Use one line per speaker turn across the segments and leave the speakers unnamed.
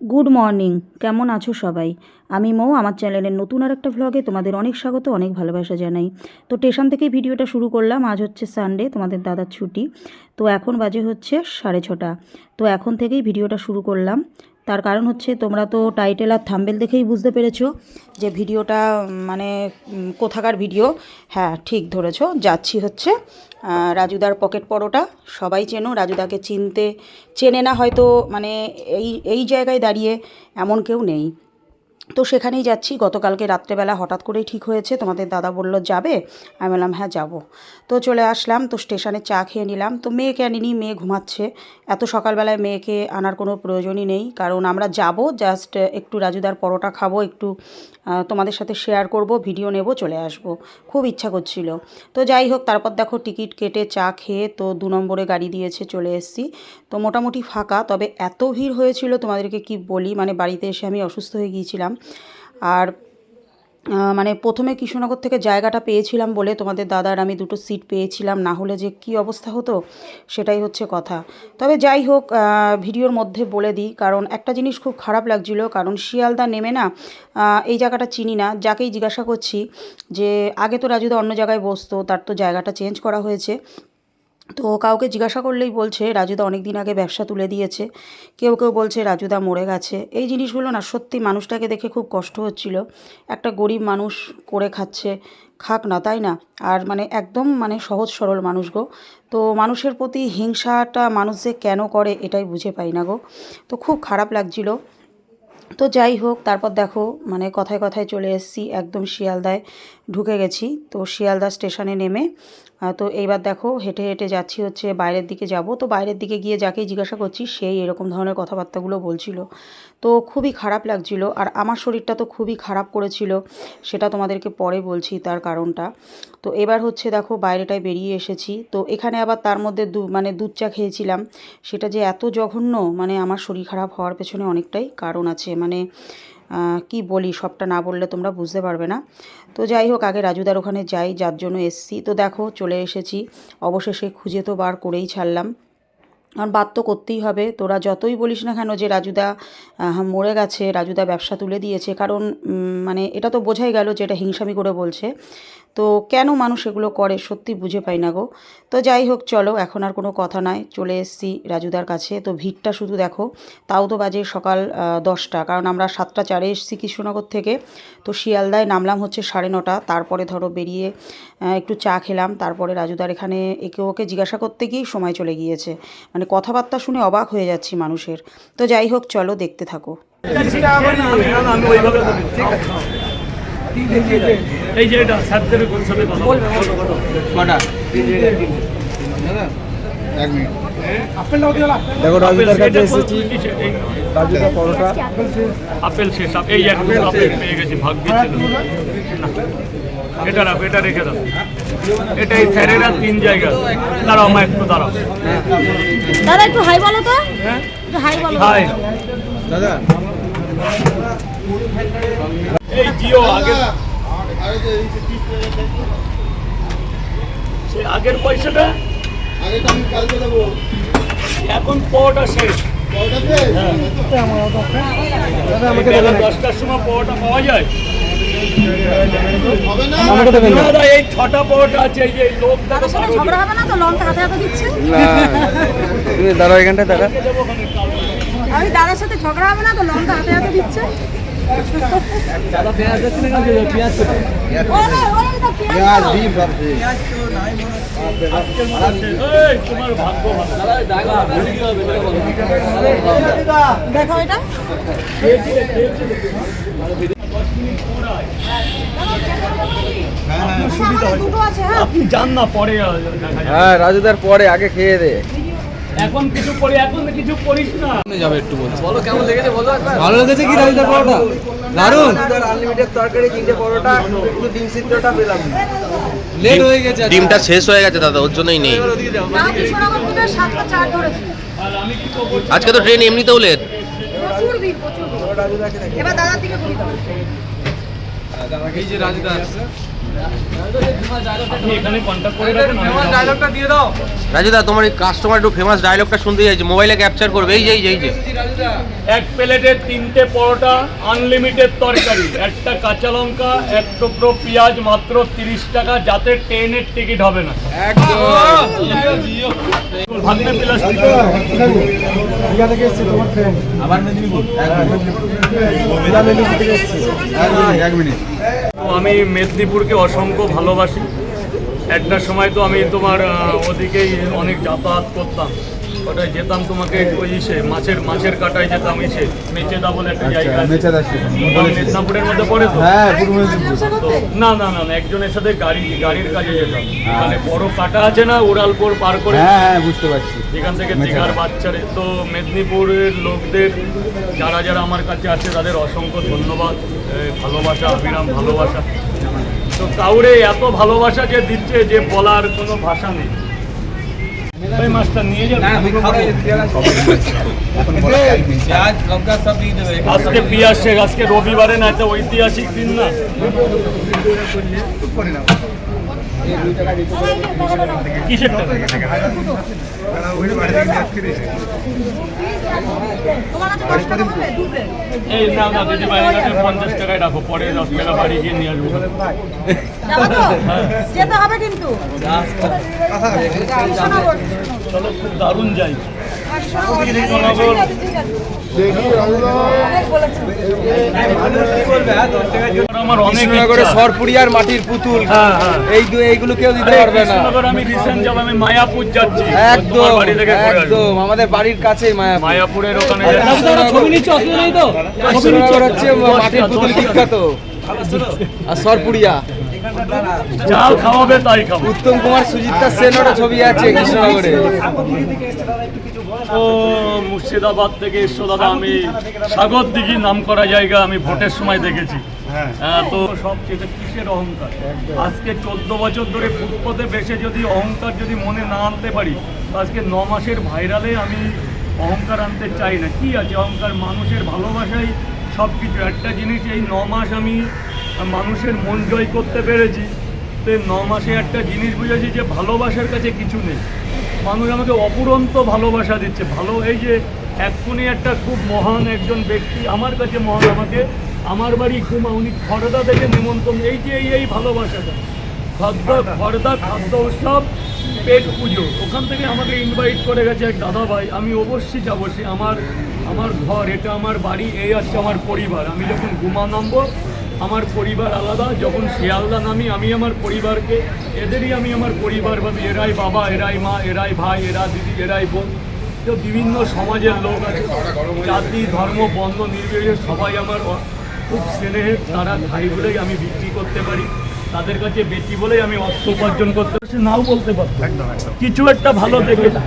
Good morning. কেমন আছো সবাই? আমি মৌ, আমার চ্যানেলের নতুন আর একটা ভ্লগে তোমাদের অনেক স্বাগত, অনেক ভালোবাসা জানাই। তো স্টেশন থেকেই ভিডিওটা শুরু করলাম, আজ হচ্ছে সানডে তোমাদের দাদার ছুটি। তো এখন বাজে হচ্ছে সাড়ে ছটা। তো এখন থেকেই ভিডিওটা শুরু করলাম। তার কারণ হচ্ছে তোমরা তো টাইটেল আর থাম্বেল দেখেই বুঝতে পেরেছ যে ভিডিওটা মানে কোথাকার ভিডিও। হ্যাঁ ঠিক ধরেছ। যাচ্ছি হচ্ছে রাজুদার পকেট পরোটা। সবাই চেনো, রাজুদাকে চিনতে চেনে না হয়তো মানে এই এই জায়গায় দাঁড়িয়ে এমন কেউ নেই। তো সেখানেই যাচ্ছি। গতকালকে রাত্রেবেলা হঠাৎ করেই ঠিক হয়েছে, তোমাদের দাদা বলল, যাবে? আমি বললাম হ্যাঁ যাব। তো চলে আসলাম, তো স্টেশনে চা খেয়ে নিলাম। তো মেয়েকে আনিনি, মেয়ে ঘুমাচ্ছে। এত সকালবেলায় মেয়েকে আনার কোনো প্রয়োজনই নেই, কারণ আমরা যাব, জাস্ট একটু রাজুদার পরোটা খাব, একটু তোমাদের সাথে শেয়ার করব ভিডিও নেব, চলে আসব। খুব ইচ্ছা করছিল। তো যাই হোক, তারপর দেখো টিকিট কেটে চা খেয়ে তো দু নম্বরে গাড়ি দিয়েছে, চলে এসেছি। তো মোটামুটি ফাঁকা, তবে এত ভিড় হয়েছিল, তোমাদেরকে কি বলি? মানে বাড়িতে এসে আমি অসুস্থ হয়ে গিয়েছিলাম। আর মানে প্রথমে কৃষ্ণনগর থেকে জায়গাটা পেয়েছিলাম বলে তোমাদের দাদার আমি দুটো সিট পেয়েছিলাম, না হলে যে কি অবস্থা হতো সেটাই হচ্ছে কথা। তবে যাই হোক ভিডিওর মধ্যে বলে দিই, কারণ একটা জিনিস খুব খারাপ লাগছিল, কারণ শিয়ালদা নেমে না এই জায়গাটা চিনি না। যাকেই জিজ্ঞাসা করছি যে, আগে তো রাজুদা অন্য জায়গায় বসতো, তার তো জায়গাটা চেঞ্জ করা হয়েছে। তো কাউকে জিজ্ঞাসা করলেই বলছে রাজুদা অনেক দিন আগে ব্যবসা তুলে দিয়েছে। কেউ কেউ বলছে রাজুদা মরে গেছে। এই জিনিসগুলো না সত্যি মানুষটাকে দেখে খুব কষ্ট হচ্ছিল। একটা গরিব মানুষ করে খাচ্ছে, খাক না, তাই না? আর মানে একদম মানে সহজ সরল মানুষ গো। তো মানুষের প্রতি হিংসাটা মানুষ যে কেন করে, এটাই বুঝে পাই না গো। তো খুব খারাপ লাগছিল। তো যাই হোক, তারপর দেখো মানে কথায় কথায় চলে এসেছি, একদম শিয়ালদায় ঢুকে গেছি। তো শিয়ালদা স্টেশনে নেমে তো এইবার দেখো হেঁটে হেঁটে যাচ্ছি হচ্ছে বাইরের দিকে যাব। তো বাইরের দিকে গিয়ে যাকেই জিজ্ঞাসা করছি, সেই এরকম ধরনের কথাবার্তাগুলো বলছিল। তো খুবই খারাপ লাগছিল আর আমার শরীরটা তো খুবই খারাপ করেছিল, সেটা তোমাদেরকে পরে বলছি তার কারণটা। তো এবার হচ্ছে দেখো বাইরেটায় বেরিয়ে এসেছি। তো এখানে আবার তার মধ্যে দু মানে দুধ চা খেয়েছিলাম। সেটা যে এত জঘন্য মানে আমার শরীর খারাপ হওয়ার পেছনে অনেকটাই কারণ আছে। মানে কি বলি, সবটা না বললে তোমরা বুঝতে পারবে না। তো যাই হোক, আগে রাজুদার ওখানে যাই, যার জন্য এসছি। তো দেখো, চলে এসেছি। অবশেষে খুঁজে তো বার করেই ছাড়লাম। কারণ বাদ তো করতেই হবে। তোরা যতই বলিস না কেন যে রাজুদা মরে গেছে, রাজুদা ব্যবসা তুলে দিয়েছে, কারণ মানে এটা তো বোঝাই গেল যে এটা হিংসামি করে বলছে। তো কেন মানুষ এগুলো করে সত্যি বুঝে পাই না গো। তো যাই হোক, চলো, এখন আর কোনো কথা নয় চলে এসেছি রাজুদার কাছে। তো ভিড়টা শুধু দেখো, তাও তো বাজে সকাল দশটা, কারণ আমরা সাতটা চারে এসছি কৃষ্ণনগর থেকে। তো শিয়ালদায় নামলাম হচ্ছে সাড়ে নটা, তারপরে ধরো বেরিয়ে একটু চা খেলাম, তারপরে রাজুদার এখানে একে ওকে জিজ্ঞাসা করতে গিয়েই সময় চলে গিয়েছে। মানে কথাবার্তা শুনে অবাক হয়ে যাচ্ছি মানুষের। তো যাই হোক চলো দেখতে থাকো।
এই যে এটা স্যারদের সাথে কথা বলবে।
দেখো রাজুদার কাছে এসেছি।
এই
পরোটা।
আপেল শেষ এই আপেল পেয়ে গেছি ভাগ্যে এটা রাখো এটা রেখে দাও। এটা এই স্যারেরা তিন জায়গা। দাঁড়াও মা একটু দাঁড়াও।
দাদা একটু হাই বলো তো। একটু হাই বলো।
হাই।
দাদা।
এই জিও আগে সে আগের পয়সাটা? এখন পটা শেষ। হ্যাঁ। দশটার সময় পটা পাওয়া যায়? এই ছটা পটা আছে এই যে লোক
ঝগড়া হবে না তো? লঙ্কা হাতে হাতে দিচ্ছে?
তুমি দাঁড়াও এখানটায় দাঁড়া
আমি দাদার সাথে ঝগড়া হবে না তো লঙ্কা হাতে হাতে দিচ্ছে। দেখো এটা। হ্যাঁ
রাজুদার পরে আগে খেয়ে দে।
এখন কিছু করি এখন কিছু করিস না।
ভালো লেগেছে কি রাজুদার পরোটা? দারুণ আনলিমিটেড তরকারি তিনটে পরোটা একটু ডিম সিদ্ধটা পেলাম লেট হয়ে গেছে
ডিমটা শেষ হয়ে গেছে দাদা ওর জন্যই নেই।
না কৃষ্ণনগর থেকে সাতটা চার ধরেছি।
আর আমি কি করব?
আজকে তো ট্রেন এমনিতেও লেট।
এবার দাদার দিকে ঘুরি দাও।
এই যে রাজুদা আসছে
রাজুদা তোমার এই কাস্টমার একটু ফেমাস ডায়লগটা শুনতে চাইছে মোবাইলে ক্যাপচার করবে। এই যে এই যে
এক প্লেটে তিনটে পরোটা আনলিমিটেড তরকারি একটা কাঁচা লঙ্কা এক টুকরো পেঁয়াজ মাত্র তিরিশ টাকা যাতে ট্রেনের টিকিট হবে না।
একদম।
ভাবতে প্লাস্টিক তো আমি মেদিনীপুরকে অসংখ্য ভালোবাসি। একটা সময় তো আমি তোমার ওদিকেই অনেক যাতায়াত করতাম। ওটাই যেতাম তোমাকে ওই ইসে মাছের মাছের কাটায় যেতাম ইসে মেচেদা বলে একটা জায়গা আছে। ওটা মেদিনীপুরের মধ্যে পড়ে তো? তো না না না না, একজনের সাথে গাড়ি গাড়ির কাজে যেতাম। মানে বড় কাটা আছে না উড়ালপুর পার করে?
হ্যাঁ বুঝতে পারছি।
এখান থেকে দীঘার বাচ্চারে। তো মেদিনীপুরের লোকদের যারা যারা আমার কাছে আছে তাদের অসংখ্য ধন্যবাদ। ভালোবাসা অবিরাম ভালোবাসা। তো কাউরে এত ভালোবাসা যে দিচ্ছে যে বলার কোনো ভাষা নেই। মাছটা নিয়ে
পেঁয়াজ
আজকে পিয়াস শেখ আজকে রবিবারে না ঐতিহাসিক দিন না। কিসের টাকা? এই না না দিদি কাছে পঞ্চাশ টাকায় রাখো পরে দশ টাকা বাড়ি গিয়ে নিয়ে আসব।
যাব যেতে হবে কিন্তু।
চলো খুব দারুণ যাই আমার অনেক
মাটির পুতুল।
হ্যাঁ, হ্যাঁ।
এই এইগুলো কেউ দিতে পারবে না।
আমি রিসেন্ট যাব আমি মায়াপুর যাচ্ছি।
একদম
তোমার বাড়ি থেকে ঘুরে আসব।
একদম। আমাদের বাড়ির কাছেই মায়াপুর।
মায়াপুরের ওখানে
ছবি নিচ্ছে অসুবিধা নেই তো? হচ্ছে মাটির পুতুল বিখ্যাত। আর সরপুরিয়া
যা খাওয়াবে তাই খাব।
উত্তম কুমার সুজিতা সেনের ছবি আছে কৃষ্ণনগরে।
ও মুর্শিদাবাদ থেকে এসছো দাদা আমি সাগর দিঘি নাম করা জায়গা আমি ভোটের সময় দেখেছি। হ্যাঁ। তো সব চেয়ে কিসের অহংকার? আজকে চোদ্দ বছর ধরে ফুটপথে বেসে যদি অহংকার যদি মনে না আনতে পারি আজকে ন মাসের ভাইরালে আমি অহংকার আনতে চাই না। কি আছে? অহংকার মানুষের ভালোবাসাই সব কিছু একটা জিনিস এই ন মাস আমি মানুষের মন জয় করতে পেরেছি, তো ন মাসে একটা জিনিস বুঝেছি যে ভালোবাসার কাছে কিছু নেই। মানুষ আমাকে অপুরন্ত ভালোবাসা দিচ্ছে। ভালো, এই যে এক্ষুনি একটা খুব মহান একজন ব্যক্তি আমার কাছে মহান আমাকে, আমার বাড়ি ঘুমা, উনি খড়দা থেকে নিমন্ত্রণ, এই যে এই এই ভালোবাসাটা। খাদ্য খড়দা খাদ্য উৎসব, পেট পুজো, ওখান থেকে আমাকে ইনভাইট করে গেছে এক দাদা ভাই আমি অবশ্যই যাব, সে আমার আমার ঘর, এটা আমার বাড়ি, এই হচ্ছে আমার পরিবার। আমি যখন ঘুমা নামবো পরিবার আলাদা যখন শিয়ালদা নামি আমি আমার পরিবারকে এদেরই আমি আমার পরিবার ভাবি এরাই বাবা এরাই মা এরাই ভাই এরা দিদি এরাই বোন। তো বিভিন্ন সমাজের লোক আছে। জাতি ধর্ম বন্ধ নির্বিশেষে সবাই আমার খুব স্নেহের তারা ভাই বলেই আমি বিক্রি করতে পারি। তাদের কাছে বেশি বলেই আমি অর্থ উপার্জন করতে পারি। সে নাও বলতে পারতো। কিছু একটা ভালো দেখেছে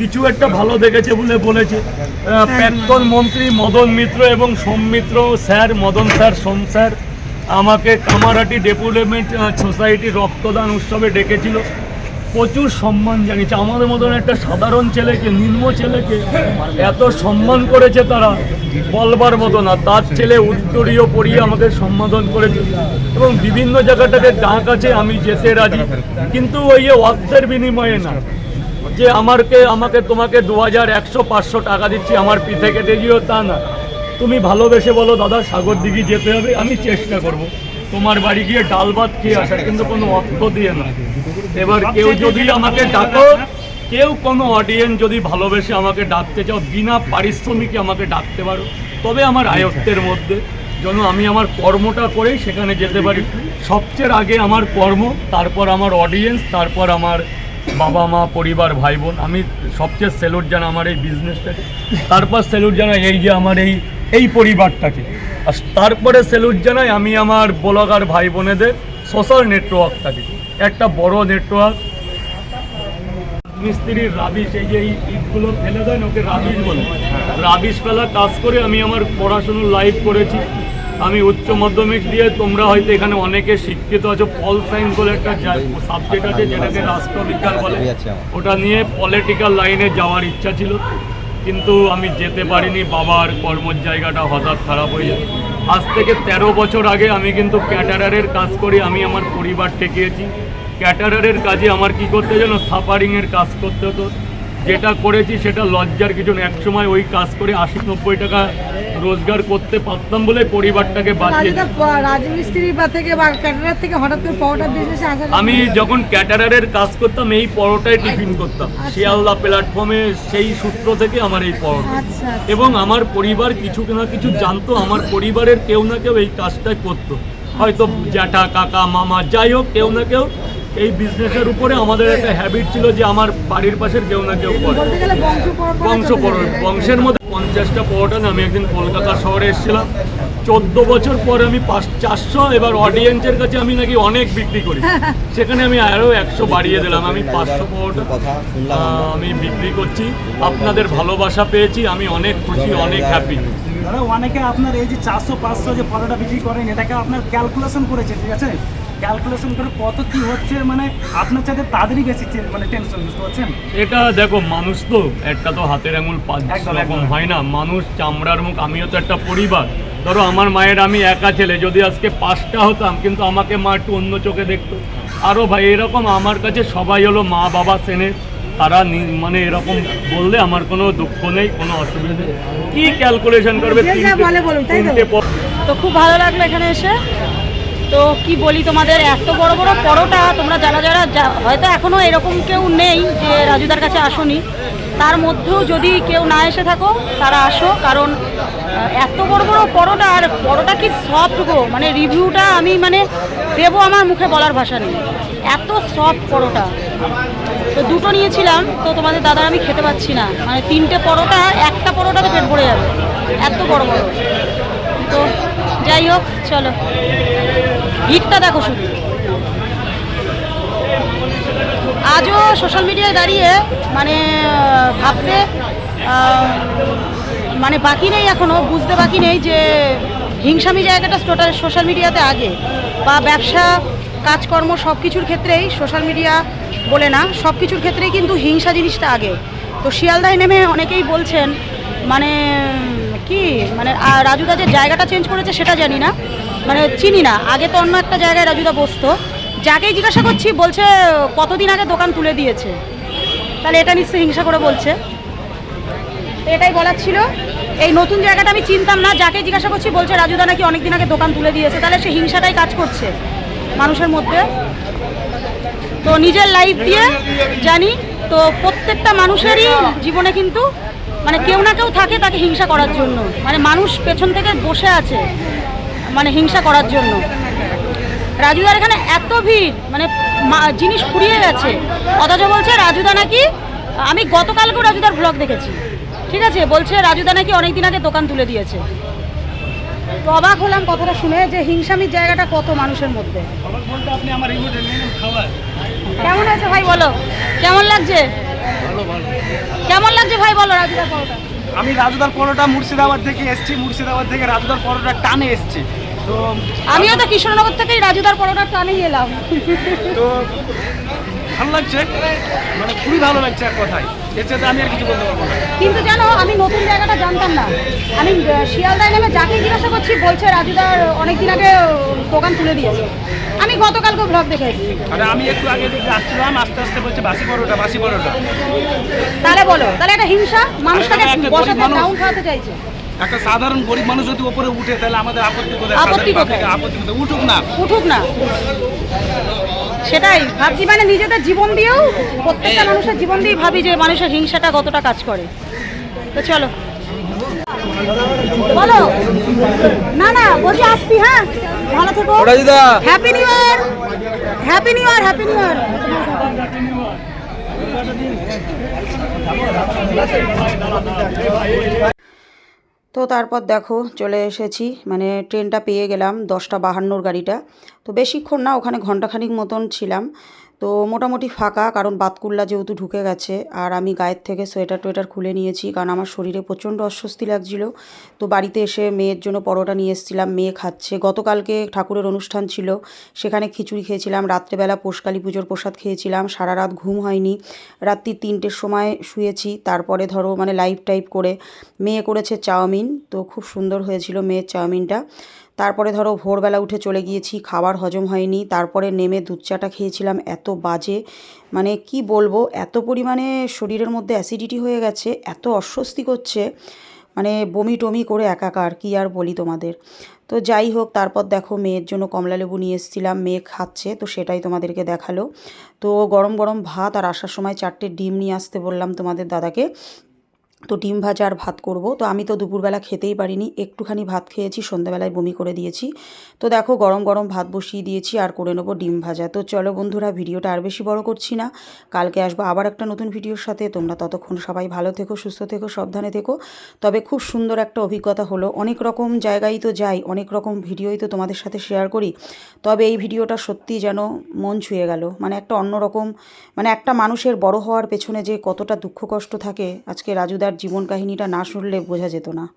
কিছু একটা ভালো দেখেছে বলে বলেছে। প্রাক্তন মন্ত্রী মদন মিত্র এবং Som Mitra, sir Madan sir, Som sir, আমাকে কামারহাটি ডেভেলপমেন্ট সোসাইটি রক্তদান উৎসবে ডেকেছিল। প্রচুর সম্মান জানিয়েছে। আমাদের মতন একটা সাধারণ ছেলেকে, নিম্ন ছেলেকে এত সম্মান করেছে তারা, বলবার মতো না। তার ছেলে উত্তরীয় পড়িয়ে আমাকে সম্বোধন করেছে। এবং বিভিন্ন জায়গাটাতে ডাক আছে, আমি যেতে রাজি। কিন্তু ওই অর্থের বিনিময়ে না। যে আমাকে আমাকে তোমাকে দু হাজার একশো পাঁচশো টাকা দিচ্ছি, আমার পিঠে কেটে দিও, তা না। তুমি ভালোবেসে বলো, দাদা, সাগর দিঘি যেতে হবে, আমি চেষ্টা করব। তোমার বাড়ি গিয়ে ডাল ভাত খেয়ে আসার, কিন্তু কোনো অর্থ দিয়ে না। এবার কেউ যদি আমাকে ডাকো, কেউ কোনো অডিয়েন্স যদি ভালোবেসে আমাকে ডাকতে চাও, বিনা পারিশ্রমিকে আমাকে ডাকতে পারো। তবে আমার আয়ত্তের মধ্যে। যেন আমি আমার কর্মটা করেই সেখানে যেতে পারি। সবচেয়ে আগে আমার কর্ম, তারপর আমার অডিয়েন্স তারপর আমার বাবা, মা, পরিবার ভাই বোন আমি সবচেয়ে সেলুট জানা আমার এই বিজনেসটাকে তারপর সেলুট জানাই এই যে আমার এই এই পরিবারটাকে। আর তারপরে সেলুট জানাই আমি আমার ব্লগার ভাই বোনেদের সোশ্যাল নেটওয়ার্কটাকে একটা বড় নেটওয়ার্ক মিস্ত্রির রাবিশ, এই যে এই ইটগুলো ফেলে দেন ওকে রাবিশ বলে। রাবিশ ফেলা কাজ করে আমি আমার পড়াশুনো লাইভ করেছি। আমি উচ্চ মাধ্যমিক দিয়ে তোমরা হয়তো এখানে অনেকে শিক্ষিত আছো। পল সায়েন্স বলে একটা সাবজেক্ট আছে যেটাকে রাষ্ট্রবিজ্ঞান বলে। ওটা নিয়ে পলিটিক্যাল লাইনে যাওয়ার ইচ্ছা ছিল। কিন্তু আমি যেতে পারিনি। বাবার কর্মর জায়গাটা হঠাৎ খারাপ হয়ে যায়। আজ থেকে ১৩ বছর আগে আমি কিন্তু ক্যাটারারের কাজ করি। আমি আমার পরিবার ঠেকিয়েছি। ক্যাটারারের কাজে আমার কি করতে যেন সাফারিংয়ের কাজ করতে হতো। যেটা করেছি সেটা লজ্জার কিছু না একসময় ওই কাজ করে আশি নব্বই টাকা রোজগার করতে পারতাম বলে পরিবারটাকে বাঁচিয়ে
রাজমিস্ত্রি বা থেকে বা ক্যাটারার থেকে হঠাৎ করে পাওয়াটা বিজনেসে আসার
আমি যখন ক্যাটারারের কাজ করতাম এই পরোটায় টিফিন করতাম। শিয়ালদা প্ল্যাটফর্মে সেই সূত্র থেকে আমার এই পরোটা।
আচ্ছা
এবং আমার পরিবার কিছু না কিছু জানতো আমার পরিবারের কেউ না কেউ এই কাজটা করতো। হয়তো জ্যাঠা কাকা মামা যাই হোক কেউ না কেউ এই বিজনেসের উপরে আমাদের একটা হ্যাবিট ছিল যে আমার বাড়ির পাশের কেউ না কেউ করে।
বংশ।
বংশের মধ্যে পঞ্চাশটা পরোটা নিয়ে আমি একদিন কলকাতা শহরে এসেছিলাম। চোদ্দ বছর পর আমি পাঁচ চারশো এবার অডিয়েন্সের কাছে আমি নাকি অনেক বিক্রি করি। সেখানে আমি আরও একশো বাড়িয়ে দিলাম। আমি পাঁচশো পরোটা আমি বিক্রি করছি। আপনাদের ভালোবাসা পেয়েছি। আমি অনেক খুশি অনেক হ্যাপি
দাদা অনেকে আপনার এই যে চারশো পাঁচশো যে পরোটা বিক্রি করেন এটাকে আপনার ক্যালকুলেশন করেছে ঠিক আছে? ক্যালকুলেশন করে কত কি হচ্ছে মানে আপনার চাইতে তাদেরই বেশি মানে টেনশন বুঝতে পারছেন?
এটা দেখো মানুষ তো একটা তো হাতের আঙুল পাঁচ রকম হয় না। মানুষ চামড়ার মুখ আমিও তো একটা পরিবার। ধরো আমার মায়ের আমি একা ছেলে যদি আজকে পাঁচটা হতাম কিন্তু আমাকে মা একটু অন্য চোখে দেখতো। আরও ভাই এরকম আমার কাছে সবাই হলো মা বাবা সেনে তারা মানে এরকম বললে আমার কোনো দুঃখ নেই কোনো অসুবিধা নেই। কি ক্যালকুলেশন করবে?
তো
খুব ভালো লাগল এখানে এসে। তো কি বলি তোমাদের, এত বড় বড় পরোটা, তোমরা যারা যারা হয়তো এখনও এরকম কেউ নেই যে রাজুদার কাছে আসোনি। তার মধ্যেও যদি কেউ না এসে থাকো, তারা আসো, কারণ এত বড় বড় পরোটা, আর পরোটা কি সফট গো? মানে রিভিউটা আমি মানে দেবো আমার মুখে বলার ভাষা নেই। এত সফট পরোটা। তো দুটো নিয়েছিলাম, তো তোমাদের দাদার আমি খেতে পাচ্ছি না। মানে তিনটে পরোটা, একটা পরোটাতে পেট ভরে যাবে। এত বড় বড়। তো যাই হোক, চলো। ভিড়টা দেখো শুধু। আজও সোশ্যাল মিডিয়ায় দাঁড়িয়ে মানে ভাবতে মানে বাকি নেই এখনও বুঝতে বাকি নেই যে হিংসামি জায়গাটা টোটাল সোশ্যাল মিডিয়াতে আগে। বা ব্যবসা, কাজকর্ম সব কিছুর ক্ষেত্রেই সোশ্যাল মিডিয়া বলে না সব কিছুর ক্ষেত্রেই কিন্তু হিংসা জিনিসটা আগে। তো শিয়ালদায় নেমে অনেকেই বলছেন মানে কি মানে রাজুদা যে জায়গাটা চেঞ্জ করেছে সেটা জানি না। মানে চিনি না। আগে তো অন্য একটা জায়গায় রাজুদা বসতো। যাকেই জিজ্ঞাসা করছি, বলছে, কতদিন আগে দোকান তুলে দিয়েছে? তাহলে এটা নিশ্চয়ই হিংসা করে বলছে। এটাই বলার ছিল। এই নতুন জায়গাটা আমি চিনতাম না। যাকে জিজ্ঞাসা করছি, বলছে, রাজুদা নাকি অনেকদিন আগে দোকান তুলে দিয়েছে। তাহলে সে হিংসাটাই কাজ করছে মানুষের মধ্যে। তো নিজের লাইফ দিয়ে জানি, তো প্রত্যেকটা মানুষেরই জীবনে কিন্তু মানে কেউ না কেউ থাকে তাকে হিংসা করার জন্য। মানে মানুষ পেছন থেকে বসে আছে। মানে হিংসা করার জন্য। রাজুদার এখানে এত ভিড় মানে জিনিস ফুরিয়ে গেছে। অথচ বলছে রাজুদা নাকি, আমি গতকালকেও রাজুদার ব্লগ দেখেছি। ঠিক আছে? বলছে রাজুদা নাকি অনেকদিন আগে দোকান তুলে দিয়েছে। তো অবাক হলাম কথাটা শুনে যে হিংসামির জায়গাটা কত মানুষের মধ্যে। কেমন আছে ভাই বলো? কেমন লাগছে? কেমন লাগছে ভাই বলো রাজুদার পরোটা?
আমি রাজুদার পরোটা মুর্শিদাবাদ থেকে এসেছি, মুর্শিদাবাদ থেকে রাজুদার পরোটা টানে এসেছি।
আমিও তো কৃষ্ণনগর থেকেই রাজুদার পরোটা টানেই এলাম।
তো ভালো লাগছে? মানে খুবই ভালো লাগছে এক কথায়। এর আমি আর কিছু বলতে পারব না।
কিন্তু জানো আমি নতুন জায়গাটা জানতাম না। আমি শিয়ালদায় নেমে যাকে জিজ্ঞাসা করছি বলছে রাজুদার অনেকদিন আগে দোকান তুলে দিয়েছে। আমি গতকালকে ব্লগ দেখেছি।
আর আমি একটু আগে দিকে আসছিলাম আস্তে আস্তে বলছে বাসি পরোটা বাসি পরোটা।
তাহলে বলো তাহলে একটা হিংসা মানুষটাকে বসাতে ডাউন খাওয়াতে চাইছে।
একটা সাধারণ গরিব মানুষ যদি উপরে উঠে তাহলে আমাদের আপত্তি কোথায়?
আপত্তি কোথায়?
আপত্তি কোথায়? উঠুক না।
উঠুক না। সেটাই ভাবছি মানে নিজেদের জীবন দিয়েও প্রত্যেকটা মানুষের জীবন দিয়েই ভাবি যে মানুষের হিংসাটা কতটা কাজ করে। তো চলো। বলো। না না বলছি আসছি হ্যাঁ। ভালো থেকো।
রাজুদা
happy new year happy new year happy new year তো তারপর দেখো চলে এসেছি মানে ট্রেনটা পেয়ে গেলাম দশটা বাহান্নর গাড়িটা। তো বেশিক্ষণ না, ওখানে ঘন্টাখানিক মতন ছিলাম।
তো মোটামুটি ফাঁকা, কারণ বাতকুল্লা যেহেতু ঢুকে গেছে। আর আমি গায়ের থেকে সোয়েটার টোয়েটার খুলে নিয়েছি, কারণ আমার শরীরে প্রচণ্ড অস্বস্তি লাগছিল। তো বাড়িতে এসে মেয়ের জন্য পরোটা নিয়ে এসেছিলাম, মেয়ে খাচ্ছে। গতকালকে ঠাকুরের অনুষ্ঠান ছিল, সেখানে খিচুড়ি খেয়েছিলাম, রাত্রেবেলা পোষকালী পুজোর প্রসাদ খেয়েছিলাম, সারা রাত ঘুম হয়নি। রাত্রি তিনটের সময় শুয়েছি, তারপরে ধরো মানে লাইভ টাইপ করে, মেয়ে করেছে চাউমিন। তো খুব সুন্দর হয়েছিল মেয়ের চাউমিনটা। তারপরে ধরো ভোরবেলা উঠে চলে গিয়েছি, খাবার হজম হয়নি, তারপরে নেমে দুধ চাটা খেয়েছিলাম, এত বাজে। মানে কি বলব, এত পরিমাণে শরীরের মধ্যে অ্যাসিডিটি হয়ে গেছে, এত অস্বস্তি করছে। মানে বমি টমি করে একাকার, কি আর বলি তোমাদের। তো যাই হোক, তারপর দেখো মেয়ের জন্য কমলা লেবু নিয়ে এসেছিলাম, মেয়ে খাচ্ছে, তো সেটাই তোমাদেরকে দেখাল। তো গরম গরম ভাত আর আসার সময় চারটে ডিম নিয়ে আসতে বললাম তোমাদের দাদাকে। তো ডিম ভাজা আর ভাত করব। তো আমি তো দুপুরবেলা খেতেই পারিনি, একটুখানি ভাত খেয়েছি, সন্ধ্যাবেলায় বমি করে দিয়েছি। তো দেখো, গরম গরম ভাত বসিয়ে দিয়েছি আর করে নেব ডিম ভাজা। তো চলো বন্ধুরা, ভিডিওটা আর বেশি বড় করছি না। কালকে আসব আবার একটা নতুন ভিডিওর সাথে। তোমরা ততক্ষণ সবাই ভালো থেকো, সুস্থ থেকো, সাবধানে থেকো। তবে খুব সুন্দর একটা অভিজ্ঞতা হলো। অনেক রকম জায়গায় তো যাই, অনেক রকম ভিডিওই তো তোমাদের সাথে শেয়ার করি। তবে এই ভিডিওটা সত্যি যেন মন ছুঁয়ে গেল। মানে একটা অন্যরকম মানে একটা মানুষের বড় হওয়ার পেছনে যে কতটা দুঃখ কষ্ট থাকে, আজকে রাজুদার জীবন কাহিনীটা না শুনলে বোঝা যেত না।